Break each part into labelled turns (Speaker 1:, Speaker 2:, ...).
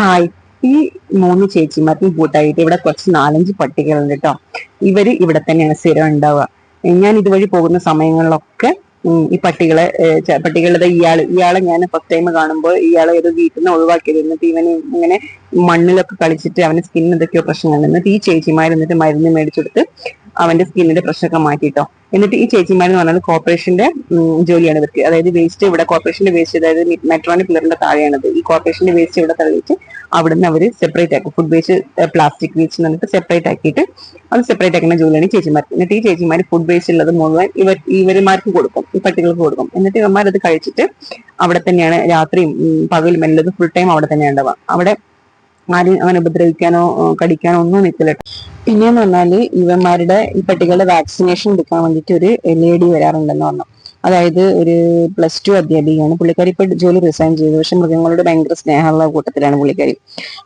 Speaker 1: Hi ഈ മൂന്ന് ചേച്ചിമാർക്കും കൂട്ടായിട്ട് ഇവിടെ കുറച്ച് നാലഞ്ച് പട്ടികളുണ്ട് കേട്ടോ ഇവർ ഇവിടെ തന്നെയാണ് സ്ഥിരം ഉണ്ടാവുക. ഞാൻ ഇതുവഴി പോകുന്ന സമയങ്ങളിലൊക്കെ ഈ പട്ടികളെ പട്ടികളുടെ ഇയാൾ ഇയാളെ ഞാൻ ഫസ്റ്റ് ടൈം കാണുമ്പോൾ ഇയാളെ ഏതോ വീട്ടിൽ നിന്ന് ഒഴിവാക്കിയത് എന്നിട്ട് ഇവന് ഇങ്ങനെ മണ്ണിലൊക്കെ കളിച്ചിട്ട് അവന് സ്കിന്നിന് എന്തൊക്കെയോ പ്രശ്നങ്ങൾ എന്നിട്ട് ഈ ചേച്ചിമാർ എന്നിട്ട് മരുന്ന് മേടിച്ചെടുത്ത് അവന്റെ സ്കിന്നിന്റെ പ്രശ്നമൊക്കെ മാറ്റിട്ടോ. എന്നിട്ട് ഈ ചേച്ചിമാരെന്ന് പറഞ്ഞാൽ കോർപ്പറേഷന്റെ ജോലിയാണ് ഇവർക്ക്. അതായത് വേസ്റ്റ് ഇവിടെ കോർപ്പറേഷന്റെ വേസ്റ്റ് അതായത് മെട്രോണി പില്ലറിന്റെ താഴെയാണത്. ഈ കോർപ്പറേഷന്റെ വേസ്റ്റ് ഇവിടെ തള്ളിയിട്ട് അവിടുന്ന് അവർ സെപ്പറേറ്റ് ആക്കും. ഫുഡ് വേസ്റ്റ് പ്ലാസ്റ്റിക് വേസ്റ്റ് എന്നിട്ട് സെപ്പറേറ്റ് ആക്കിയിട്ട് അത് സെപ്പറേറ്റ് ആക്കുന്ന ജോലിയാണ് ഈ ചേച്ചിമാർക്ക്. എന്നിട്ട് ഈ ചേച്ചിമാർ ഫുഡ് വേസ്റ്റ് ഉള്ളത് മുഴുവൻ ഇവർ ഇവരുമാർക്ക് കൊടുക്കും. ഈ പട്ടികൾക്ക് കൊടുക്കും. എന്നിട്ട് ഇവന്മാർ അത് കഴിച്ചിട്ട് അവിടെ തന്നെയാണ് രാത്രിയും പകലും എല്ലാം ഫുൾ ടൈം അവിടെ തന്നെയാണ് ഉണ്ടാവുക. അവിടെ ആരെയും അവനെ ഉപദ്രവിക്കാനോ കടിക്കാനോ ഒന്നും നിൽക്കില്ല ട്ടോ. പിന്നെന്ന് പറഞ്ഞാൽ ഇവന്മാരുടെ ഈ പട്ടികളുടെ വാക്സിനേഷൻ എടുക്കാൻ വേണ്ടിയിട്ട് ഒരു എൽ ഇ ഡി വരാറുണ്ടെന്ന് പറഞ്ഞു അതായത് ഒരു പ്ലസ് ടു അധ്യാപികയാണ്. പുള്ളിക്കാരി ഇപ്പൊ ജോലി റിസൈൻ ചെയ്തു. പക്ഷെ മൃഗങ്ങളോട് ഭയങ്കര സ്നേഹമുള്ള കൂട്ടത്തിലാണ് പുള്ളിക്കാരി.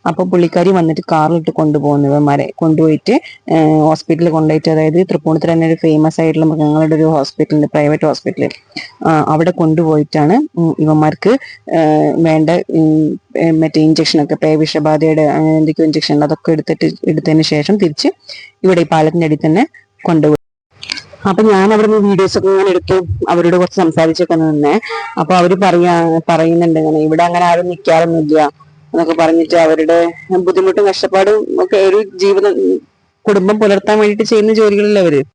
Speaker 1: അപ്പൊ പുള്ളിക്കാരി വന്നിട്ട് കാറിലിട്ട് കൊണ്ടുപോകുന്നത് മരെ കൊണ്ടുപോയിട്ട് ഹോസ്പിറ്റലിൽ കൊണ്ടുപോയിട്ട് അതായത് തൃപ്പൂണിത്തുറ തന്നെ ഒരു ഫേമസ് ആയിട്ടുള്ള മൃഗങ്ങളുടെ ഒരു ഹോസ്പിറ്റലുണ്ട് പ്രൈവറ്റ് ഹോസ്പിറ്റൽ അവിടെ കൊണ്ടുപോയിട്ടാണ് ഇവന്മാർക്ക് വേണ്ട മറ്റേ ഇഞ്ചക്ഷൻ ഒക്കെ പേ വിഷബാധയുടെ എന്തൊക്കെയോ ഇഞ്ചക്ഷൻ അതൊക്കെ എടുത്തിട്ട് എടുത്തതിന് ശേഷം തിരിച്ച് ഇവിടെ ഈ പാലത്തിന്റെ അടിയിൽ തന്നെ കൊണ്ടുപോയി. അപ്പൊ ഞാൻ അവിടെ നിന്ന് വീഡിയോസ് ഒക്കെ ഇങ്ങനെ എടുത്തു. അവരോട് കുറച്ച് സംസാരിച്ചൊക്കെ നിന്നെ. അപ്പൊ അവർ പറയാ പറയുന്നുണ്ട് ഇങ്ങനെ ഇവിടെ അങ്ങനെ ആരും നിൽക്കാറൊന്നുമില്ല എന്നൊക്കെ പറഞ്ഞിട്ട് അവരുടെ ബുദ്ധിമുട്ടും കഷ്ടപ്പാടും ഒക്കെ ഒരു ജീവിതം കുടുംബം പുലർത്താൻ വേണ്ടിയിട്ട് ചെയ്യുന്ന ജോലികളല്ലേ അവർ?